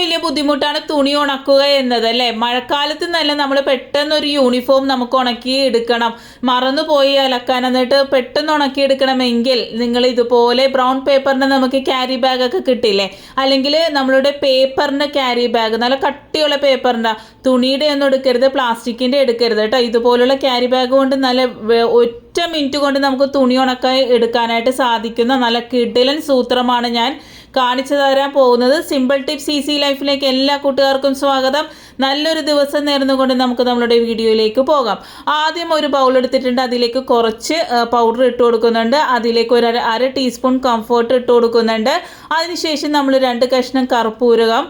വലിയ ബുദ്ധിമുട്ടാണ് തുണി ഉണക്കുക എന്നത് അല്ലേ? മഴക്കാലത്ത് നല്ല നമ്മൾ പെട്ടെന്ന് ഒരു യൂണിഫോം നമുക്ക് ഉണക്കി എടുക്കണം. മറന്നുപോയി അലക്കാൻ എന്നിട്ട് പെട്ടെന്ന് ഉണക്കി എടുക്കണമെങ്കിൽ നിങ്ങൾ ഇതുപോലെ ബ്രൗൺ പേപ്പറിന് നമുക്ക് ക്യാരി ബാഗ് ഒക്കെ കിട്ടില്ലേ അല്ലെങ്കിൽ നമ്മളുടെ പേപ്പറിന്റെ ക്യാരി ബാഗ് നല്ല കട്ടിയുള്ള പേപ്പറിന്റെ തുണിയുടെ ഒന്നും എടുക്കരുത് പ്ലാസ്റ്റിക്കിന്റെ എടുക്കരുത് കേട്ടോ. ഇതുപോലുള്ള ക്യാരി ബാഗ് കൊണ്ട് നല്ല ഒറ്റ മിനിറ്റ് കൊണ്ട് നമുക്ക് തുണി ഉണക്കാൻ എടുക്കാനായിട്ട് സാധിക്കുന്ന നല്ല കിടിലൻ സൂത്രമാണ് ഞാൻ കാണിച്ചു തരാൻ പോകുന്നത്. സിമ്പിൾ ടിപ്സ് ഈസി ലൈഫിലേക്ക് എല്ലാ കൂട്ടുകാർക്കും സ്വാഗതം. നല്ലൊരു ദിവസം നേർന്നുകൊണ്ട് നമുക്ക് നമ്മളുടെ വീഡിയോയിലേക്ക് പോകാം. ആദ്യം ഒരു ബൗൾ എടുത്തിട്ടുണ്ട്. അതിലേക്ക് കുറച്ച് പൗഡർ ഇട്ട് കൊടുക്കുന്നുണ്ട്. അതിലേക്ക് ഒരു അര ടീസ്പൂൺ കംഫോർട്ട് ഇട്ട് കൊടുക്കുന്നുണ്ട്. അതിനുശേഷം നമ്മൾ രണ്ട് കഷ്ണം കർപ്പൂരകം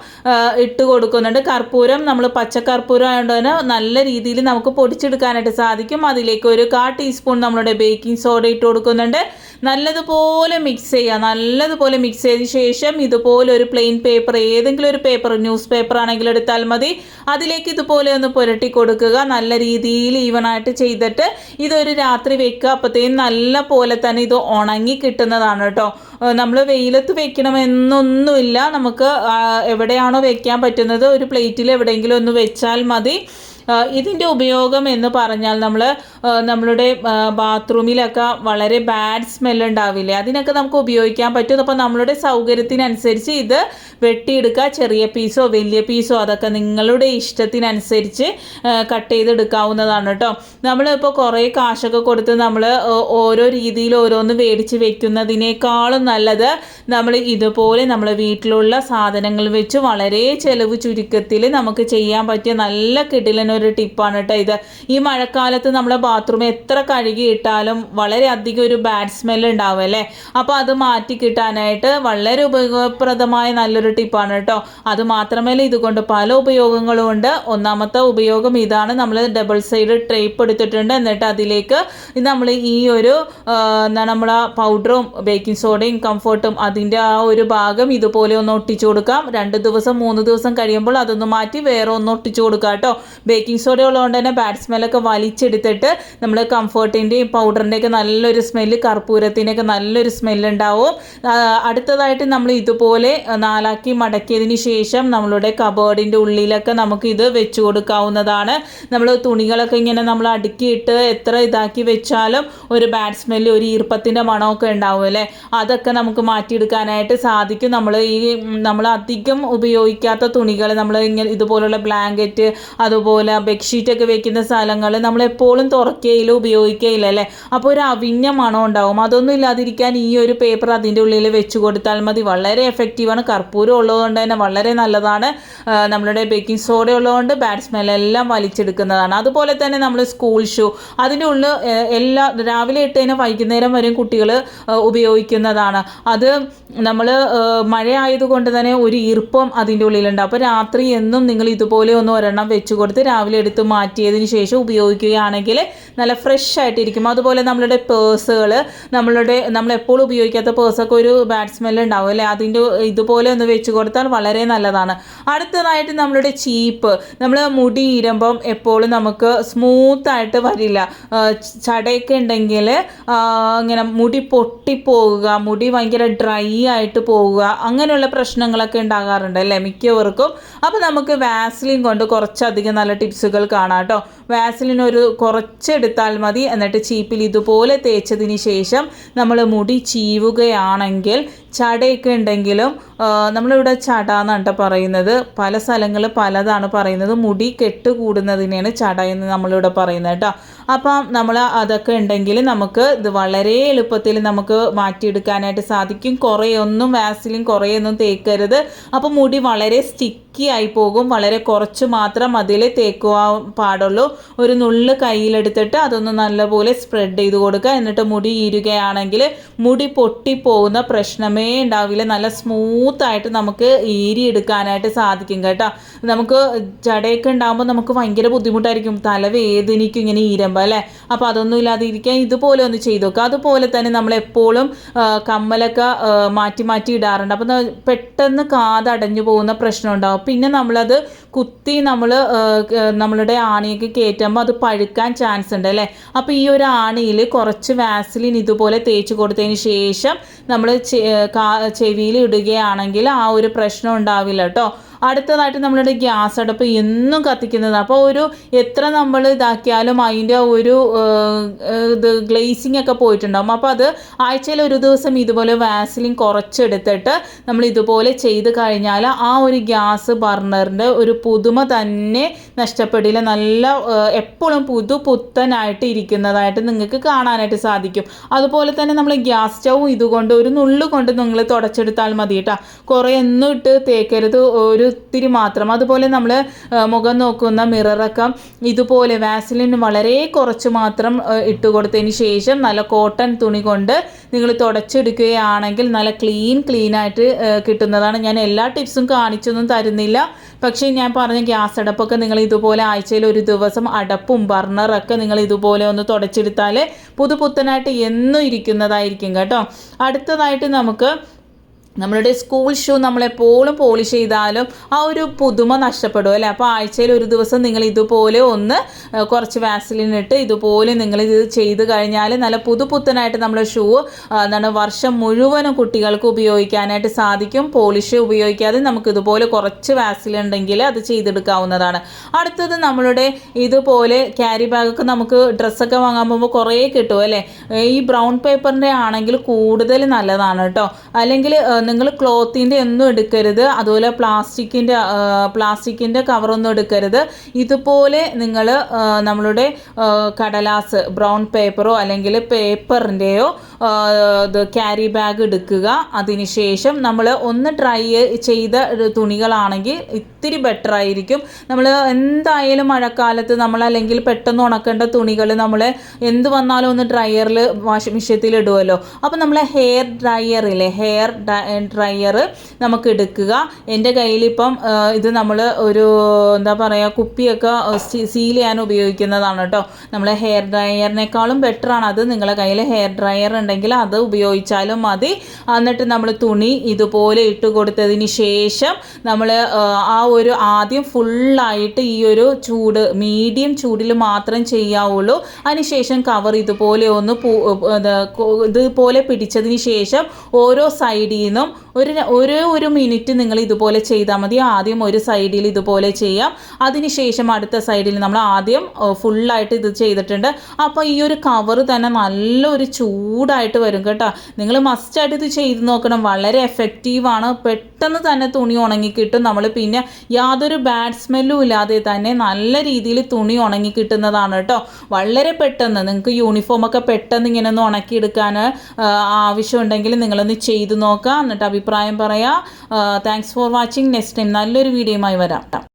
ഇട്ട് കൊടുക്കുന്നുണ്ട്. കർപ്പൂരം നമ്മൾ പച്ചക്കർപ്പൂരം ആയതുകൊണ്ട് തന്നെ നല്ല രീതിയിൽ നമുക്ക് പൊടിച്ചെടുക്കാനായിട്ട് സാധിക്കും. അതിലേക്ക് ഒരു കാ ടീസ്പൂൺ നമ്മളുടെ ബേക്കിംഗ് സോഡ ഇട്ട് കൊടുക്കുന്നുണ്ട്. നല്ലതുപോലെ മിക്സ് ചെയ്യുക. നല്ലതുപോലെ മിക്സ് ചെയ്ത ശേഷം ഇതുപോലെ ഒരു പ്ലെയിൻ പേപ്പർ ഏതെങ്കിലും ഒരു പേപ്പർ ന്യൂസ് പേപ്പർ ആണെങ്കിലും എടുത്താൽ മതി. അതിലേക്ക് ഇതുപോലെ ഒന്ന് പുരട്ടി കൊടുക്കുക. നല്ല രീതിയിൽ ഈവനായിട്ട് ചെയ്തിട്ട് ഇതൊരു രാത്രി വെക്കുക. അപ്പോഴത്തേക്കും നല്ല പോലെ തന്നെ ഇത് ഉണങ്ങി കിട്ടുന്നതാണ് കേട്ടോ നമ്മൾ വെയിലത്ത് വെക്കണമെന്നൊന്നുമില്ല. നമുക്ക് എവിടെയാണോ വെക്കാൻ പറ്റുന്നത് ഒരു പ്ലേറ്റിൽ എവിടെയെങ്കിലും ഒന്ന് വെച്ചാൽ മതി. ഇതിന്റെ ഉപയോഗം എന്ന് പറഞ്ഞാൽ നമ്മൾ നമ്മളുടെ ബാത്റൂമിലൊക്കെ വളരെ ബാഡ് സ്മെല്ല് ഉണ്ടാവില്ലേ? അതിനൊക്കെ നമുക്ക് ഉപയോഗിക്കാൻ പറ്റും. അപ്പോൾ നമ്മളുടെ സൗകര്യത്തിനനുസരിച്ച് ഇത് വെട്ടിയെടുക്കുക. ചെറിയ പീസോ വലിയ പീസോ അതൊക്കെ നിങ്ങളുടെ ഇഷ്ടത്തിനനുസരിച്ച് കട്ട് ചെയ്തെടുക്കാവുന്നതാണ് കേട്ടോ നമ്മളിപ്പോൾ കുറേ കാശൊക്കെ കൊടുത്ത് നമ്മൾ ഓരോ രീതിയിൽ ഓരോന്ന് മേടിച്ച് വെക്കുന്നതിനേക്കാളും നല്ലത് നമ്മൾ ഇതുപോലെ നമ്മുടെ വീട്ടിലുള്ള സാധനങ്ങൾ വെച്ച് വളരെ ചെലവ് ചുരുക്കത്തിൽ നമുക്ക് ചെയ്യാൻ പറ്റിയ നല്ല കിടിലൻ ഒരു ടിപ്പാണ് കേട്ടോ ഇത്. ഈ മഴക്കാലത്ത് നമ്മൾ ബാത്റൂം എത്ര കഴുകിയിട്ടാലും വളരെ അധികം ഒരു ബാഡ് സ്മെൽ ഉണ്ടാവും അല്ലേ? അപ്പോൾ അത് മാറ്റി കിട്ടാനായിട്ട് വളരെ ഉപയോഗപ്രദമായ നല്ലൊരു ടിപ്പാണ് കേട്ടോ. അത് മാത്രമല്ല ഇതുകൊണ്ട് പല ഉപയോഗങ്ങളും ഉണ്ട്. ഒന്നാമത്തെ ഉപയോഗം ഇതാണ്. നമ്മൾ ഡബിൾ സൈഡ് ടേപ്പ് എടുത്തിട്ടുണ്ട്. എന്നിട്ട് അതിലേക്ക് നമ്മൾ ഈ ഒരു എന്താ നമ്മൾ പൗഡറും ബേക്കിംഗ് സോഡയും കംഫർട്ടും അതിന്റെ ആ ഒരു ഭാഗം ഇതുപോലെ ഒന്ന് ഒട്ടിച്ചു കൊടുക്കാം. രണ്ട് ദിവസം മൂന്ന് ദിവസം കഴിയുമ്പോൾ അതൊന്ന് മാറ്റി വേറെ ഒന്ന് ഒട്ടിച്ചു കൊടുക്കാം കേട്ടോ. ബേക്കിംഗ് സോഡ ഉള്ളതുകൊണ്ട് തന്നെ ബാഡ് സ്മെല്ലൊക്കെ വലിച്ചെടുത്തിട്ട് നമ്മൾ കംഫർട്ടിന്റെയും പൗഡറിന്റെയൊക്കെ നല്ലൊരു സ്മെല്ല് കർപ്പൂരത്തിന്റെയൊക്കെ നല്ലൊരു സ്മെല്ലുണ്ടാവും അടുത്തതായിട്ട് നമ്മൾ ഇതുപോലെ നാലാക്കി മടക്കിയതിന് ശേഷം നമ്മളുടെ കബേർഡിന്റെ ഉള്ളിലൊക്കെ നമുക്ക് ഇത് വെച്ച് കൊടുക്കാവുന്നതാണ്. നമ്മൾ തുണികളൊക്കെ ഇങ്ങനെ നമ്മൾ അടുക്കിയിട്ട് എത്ര ഇതാക്കി വെച്ചാലും ഒരു ബാഡ് സ്മെല്ല് ഒരു ഈർപ്പത്തിന്റെ മണമൊക്കെ ഉണ്ടാവും അല്ലേ? അതൊക്കെ നമുക്ക് മാറ്റിയെടുക്കാനായിട്ട് സാധിക്കും. നമ്മൾ ഈ നമ്മൾ അധികം ഉപയോഗിക്കാത്ത തുണികൾ നമ്മൾ ഇങ്ങനെ ഇതുപോലുള്ള ബ്ലാങ്കറ്റ് അതുപോലെ ബെഡ്ഷീറ്റൊക്കെ വെക്കുന്ന സ്ഥലങ്ങൾ നമ്മളെപ്പോഴും തുറക്കുകയില്ല ഉപയോഗിക്കുകയില്ല അല്ലേ? അപ്പോൾ ഒരു അവിഞ്ഞ മണം ഉണ്ടാവും. അതൊന്നും ഇല്ലാതിരിക്കാൻ ഈ ഒരു പേപ്പർ അതിന്റെ ഉള്ളിൽ വെച്ച് കൊടുത്താൽ മതി. വളരെ എഫക്റ്റീവാണ് കർപ്പൂരം ഉള്ളതുകൊണ്ട് തന്നെ വളരെ നല്ലതാണ്. നമ്മളുടെ ബേക്കിംഗ് സോഡ ഉള്ളതുകൊണ്ട് ബാഡ് സ്മെല്ലെല്ലാം വലിച്ചെടുക്കുന്നതാണ്. അതുപോലെ തന്നെ നമ്മൾ സ്കൂൾ ഷൂ അതിന്റെ ഉള്ളിൽ എല്ലാ രാവിലെ ഇട്ട് കഴിഞ്ഞാൽ വൈകുന്നേരം വരെയും കുട്ടികൾ ഉപയോഗിക്കുന്നതാണ്. അത് നമ്മൾ മഴയായതുകൊണ്ട് തന്നെ ഒരു ഈർപ്പം അതിന്റെ ഉള്ളിലുണ്ട്. അപ്പോൾ രാത്രി എന്നും നിങ്ങൾ ഇതുപോലെ ഒന്ന് ഒരെണ്ണം വെച്ച് കൊടുത്ത് രാവിലെ എടുത്ത് മാറ്റിയതിന് ശേഷം ഉപയോഗിക്കുകയാണെങ്കിൽ നല്ല ഫ്രഷ് ആയിട്ടിരിക്കും. അതുപോലെ നമ്മളുടെ പേഴ്സുകൾ നമ്മളുടെ നമ്മൾ എപ്പോഴും ഉപയോഗിക്കാത്ത പേഴ്സൊക്കെ ഒരു ബാഡ് സ്മെല്ല് ഉണ്ടാവും അല്ലേ? അതിന്റെ ഇതുപോലെ ഒന്ന് വെച്ച് കൊടുത്താൽ വളരെ നല്ലതാണ്. അടുത്തതായിട്ട് നമ്മളുടെ ചീപ്പ് നമ്മൾ മുടി ഈരുമ്പം എപ്പോഴും നമുക്ക് സ്മൂത്തായിട്ട് വരില്ല. ചടയൊക്കെ ഉണ്ടെങ്കിൽ ഇങ്ങനെ മുടി പൊട്ടിപ്പോകുക മുടി ഭയങ്കര ഡ്രൈ ആയിട്ട് പോവുക അങ്ങനെയുള്ള പ്രശ്നങ്ങളൊക്കെ ഉണ്ടാകാറുണ്ട് അല്ലേ? മിക്കവർക്കും. അപ്പോൾ നമുക്ക് വാസ്ലിൻ കൊണ്ട് കുറച്ചധികം നല്ല ടിപ്സുകൾ കാണാം കേട്ടോ. വാസലിൻ ഒരു കുറച്ചെടുത്താൽ മതി. എന്നിട്ട് ചീപ്പിൽ ഇതുപോലെ തേച്ചതിന് ശേഷം നമ്മൾ മുടി ചീവുകയാണെങ്കിൽ ചടയൊക്കെ ഉണ്ടെങ്കിലും നമ്മളിവിടെ ചട എന്നാണ് കേട്ടോ പറയുന്നത്. പല സ്ഥലങ്ങളിൽ പലതാണ് പറയുന്നത്. മുടി കെട്ട് കൂടുന്നതിനെയാണ് ചട എന്ന് നമ്മളിവിടെ പറയുന്നത് കേട്ടോ. അപ്പം നമ്മൾ അതൊക്കെ ഉണ്ടെങ്കിൽ നമുക്ക് ഇത് വളരെ എളുപ്പത്തിൽ നമുക്ക് മാറ്റിയെടുക്കാനായിട്ട് സാധിക്കും. കുറേയൊന്നും വാസിലും കുറേയൊന്നും തേക്കരുത്. അപ്പോൾ മുടി വളരെ സ്റ്റിക്കി ആയി പോകും. വളരെ കുറച്ച് മാത്രം അതിൽ തേക്കുവാൻ പാടുള്ളൂ. ഒരു നുള്ള് കയ്യിലെടുത്തിട്ട് അതൊന്ന് നല്ലപോലെ സ്പ്രെഡ് ചെയ്ത് കൊടുക്കുക. എന്നിട്ട് മുടി ഈരുകയാണെങ്കിൽ മുടി പൊട്ടിപ്പോകുന്ന പ്രശ്നമേ ഉണ്ടാവില്ല. നല്ല സ്മൂത്തായിട്ട് നമുക്ക് ഈരിയെടുക്കാനായിട്ട് സാധിക്കും കേട്ടോ. നമുക്ക് ജടയൊക്കെ ഉണ്ടാകുമ്പോൾ നമുക്ക് ഭയങ്കര ബുദ്ധിമുട്ടായിരിക്കും. തല ഇങ്ങനെ ഈരമ്പോൾ അല്ലേ? അപ്പോൾ അതൊന്നും ഇല്ലാതിരിക്കാൻ ഇതുപോലെ ഒന്ന് ചെയ്തു നോക്കുക അതുപോലെ തന്നെ നമ്മൾ എപ്പോഴും കമ്മലൊക്കെ മാറ്റി മാറ്റി ഇടാറുണ്ട്. അപ്പോൾ പെട്ടെന്ന് കാതടഞ്ഞു പോകുന്ന പ്രശ്നം ഉണ്ടാവും. പിന്നെ നമ്മളത് കുത്തി നമ്മൾ നമ്മളുടെ ആണിയൊക്കെ കയറ്റുമ്പോൾ അത് പഴുക്കാൻ ചാൻസ് ഉണ്ട് അല്ലേ? അപ്പോൾ ഈ ഒരു ആണിയിൽ കുറച്ച് വാസലിൻ ഇതുപോലെ തേച്ച് കൊടുത്തതിന് ശേഷം നമ്മൾ ചെവിയിൽ ഇടുകയാണെങ്കിൽ ആ ഒരു പ്രശ്നം ഉണ്ടാവില്ല കേട്ടോ. അടുത്തതായിട്ട് നമ്മളുടെ ഗ്യാസ് അടുപ്പ് എന്നും കത്തിക്കുന്നത്. അപ്പോൾ ഒരു എത്ര നമ്മൾ ഇതാക്കിയാലും അതിന്റെ ഒരു ഇത് ഗ്ലേസിങ് ഒക്കെ പോയിട്ടുണ്ടാകും അപ്പോൾ അത് ആഴ്ചയിൽ ഒരു ദിവസം ഇതുപോലെ വാസിലിൻ കുറച്ചെടുത്തിട്ട് നമ്മൾ ഇതുപോലെ ചെയ്ത് കഴിഞ്ഞാൽ ആ ഒരു ഗ്യാസ് ബർണറിന്റെ ഒരു പുതുമ തന്നെ നഷ്ടപ്പെടില്ല. നല്ല എപ്പോഴും പുതു പുത്തനായിട്ട് ഇരിക്കുന്നതായിട്ട് നിങ്ങൾക്ക് കാണാനായിട്ട് സാധിക്കും. അതുപോലെ തന്നെ നമ്മൾ ഗ്യാസ് സ്റ്റൗ ഇതുകൊണ്ട് ഒരു നുള്ളു കൊണ്ട് നിങ്ങൾ തുടച്ചെടുത്താൽ മതി കേട്ടോ. കുറേ ഒന്നും ഇട്ട് തേക്കരുത്. ഒരു ഇത്തിരി മാത്രം. അതുപോലെ നമ്മൾ മുഖം നോക്കുന്ന മിററൊക്കെ ഇതുപോലെ വാസലിൻ വളരെ കുറച്ച് മാത്രം ഇട്ട് കൊടുത്തതിന് ശേഷം നല്ല കോട്ടൺ തുണി കൊണ്ട് നിങ്ങൾ തുടച്ചെടുക്കുകയാണെങ്കിൽ നല്ല ക്ലീൻ ക്ലീൻ ആയിട്ട് കിട്ടുന്നതാണ്. ഞാൻ എല്ലാ ടിപ്സും കാണിച്ചൊന്നും തരുന്നില്ല. പക്ഷേ ഞാൻ പറഞ്ഞ ഗ്യാസ് അടപ്പൊക്കെ നിങ്ങൾ ഇതുപോലെ ആഴ്ചയിൽ ഒരു ദിവസം അടപ്പും ബർണറൊക്കെ നിങ്ങൾ ഇതുപോലെ ഒന്ന് തുടച്ചെടുത്താൽ പുതുപുത്തനായിട്ട് എന്നും ഇരിക്കുന്നതായിരിക്കും കേട്ടോ. അടുത്തതായിട്ട് നമുക്ക് നമ്മളുടെ സ്കൂൾ ഷൂ നമ്മളെപ്പോഴും പോളിഷ് ചെയ്താലും ആ ഒരു പുതുമ നഷ്ടപ്പെടും അല്ലേ? അപ്പോൾ ആഴ്ചയിൽ ഒരു ദിവസം നിങ്ങൾ ഇതുപോലെ ഒന്ന് കുറച്ച് വാസലിൻ ഇട്ട് ഇതുപോലെ നിങ്ങൾ ഇത് ചെയ്ത് കഴിഞ്ഞാൽ നല്ല പുതുപുത്തനായിട്ട് നമ്മുടെ ഷൂ എന്താണ് വർഷം മുഴുവനും കുട്ടികൾക്ക് ഉപയോഗിക്കാനായിട്ട് സാധിക്കും. പോളിഷ് ഉപയോഗിക്കാതെ നമുക്ക് ഇതുപോലെ കുറച്ച് വാസലിൻ ഉണ്ടെങ്കിൽ അത് ചെയ്തെടുക്കാവുന്നതാണ്. അടുത്തത് നമ്മളുടെ ഇതുപോലെ ക്യാരി ബാഗൊക്കെ നമുക്ക് ഡ്രസ്സൊക്കെ വാങ്ങാൻ പോകുമ്പോൾ കുറേ കിട്ടും അല്ലേ? ഈ ബ്രൗൺ പേപ്പറിന്റെ ആണെങ്കിൽ കൂടുതൽ നല്ലതാണ് കേട്ടോ. അല്ലെങ്കിൽ നിങ്ങൾ ക്ലോത്തിന്റെ ഒന്നും എടുക്കരുത് അതുപോലെ പ്ലാസ്റ്റിക്കിന്റെ പ്ലാസ്റ്റിക്കിന്റെ കവറൊന്നും എടുക്കരുത്. ഇതുപോലെ നിങ്ങൾ നമ്മളുടെ കടലാസ് ബ്രൗൺ പേപ്പറോ അല്ലെങ്കിൽ പേപ്പറിന്റെയോ ഇത് ക്യാരി ബാഗ് എടുക്കുക. അതിനുശേഷം നമ്മൾ ഒന്ന് ട്രൈ ചെയ്ത തുണികളാണെങ്കിൽ ഇത്തിരി ബെറ്റർ ആയിരിക്കും. നമ്മൾ എന്തായാലും മഴക്കാലത്ത് നമ്മൾ അല്ലെങ്കിൽ പെട്ടെന്ന് ഉണക്കേണ്ട തുണികൾ നമ്മൾ എന്ത് വന്നാലും ഒന്ന് ഡ്രയറിൽ വാഷിംഗ് മെഷീനത്തിൽ ഇടുമല്ലോ അപ്പോൾ നമ്മൾ ഹെയർ ഡ്രയറില്ലേ ഹെയർ ഡ്രയർ നമുക്ക് എടുക്കുക. എന്റെ കയ്യിലിപ്പം ഇത് നമ്മൾ ഒരു എന്താ പറയുക കുപ്പിയൊക്കെ സീൽ ചെയ്യാൻ ഉപയോഗിക്കുന്നതാണ് കേട്ടോ. നമ്മൾ ഹെയർ ഡ്രയറിനേക്കാളും ബെറ്ററാണ് അത് നിങ്ങളുടെ കയ്യിൽ ഹെയർ ഡ്രയർ ഉണ്ടെങ്കിൽ അത് ഉപയോഗിച്ചാലും മതി. എന്നിട്ട് നമ്മൾ തുണി ഇതുപോലെ ഇട്ട് കൊടുത്തതിന് ശേഷം നമ്മൾ ആ ഒരു ആദ്യം ഫുള്ളായിട്ട് ഈ ഒരു ചൂട് മീഡിയം ചൂടിൽ മാത്രം ചെയ്യാവുള്ളൂ. അതിനുശേഷം കവർ ഇതുപോലെ ഒന്ന് ഇതുപോലെ പിടിച്ചതിന് ശേഷം ഓരോ സൈഡിൽ നിന്നും ഒരു ഒരു ഒരു മിനിറ്റ് നിങ്ങൾ ഇതുപോലെ ചെയ്താൽ മതി. ആദ്യം ഒരു സൈഡിൽ ഇതുപോലെ ചെയ്യാം. അതിനുശേഷം അടുത്ത സൈഡിൽ നമ്മൾ ആദ്യം ഫുള്ളായിട്ട് ഇത് ചെയ്തിട്ടുണ്ട്. അപ്പോൾ ഈ ഒരു കവർ തന്നെ നല്ലൊരു ചൂടായിട്ട് വരും കേട്ടോ. നിങ്ങൾ മസ്റ്റായിട്ട് ഇത് ചെയ്ത് നോക്കണം. വളരെ എഫക്റ്റീവാണ് പെട്ടെന്ന് തന്നെ തുണി ഉണങ്ങി കിട്ടും. നമ്മൾ പിന്നെ യാതൊരു ബാഡ് സ്മെല്ലും ഇല്ലാതെ തന്നെ നല്ല രീതിയിൽ തുണി ഉണങ്ങി കിട്ടുന്നതാണ് കേട്ടോ. വളരെ പെട്ടെന്ന് നിങ്ങൾക്ക് യൂണിഫോം ഒക്കെ പെട്ടെന്ന് ഇങ്ങനെ ഒന്ന് ഉണക്കിയെടുക്കാൻ ആവശ്യമുണ്ടെങ്കിൽ നിങ്ങളൊന്ന് ചെയ്ത് നോക്കുക. എന്നിട്ട് അഭിപ്രായം പറയാം. Thanks for watching next time നല്ലൊരു വീഡിയോയുമായി വരാം.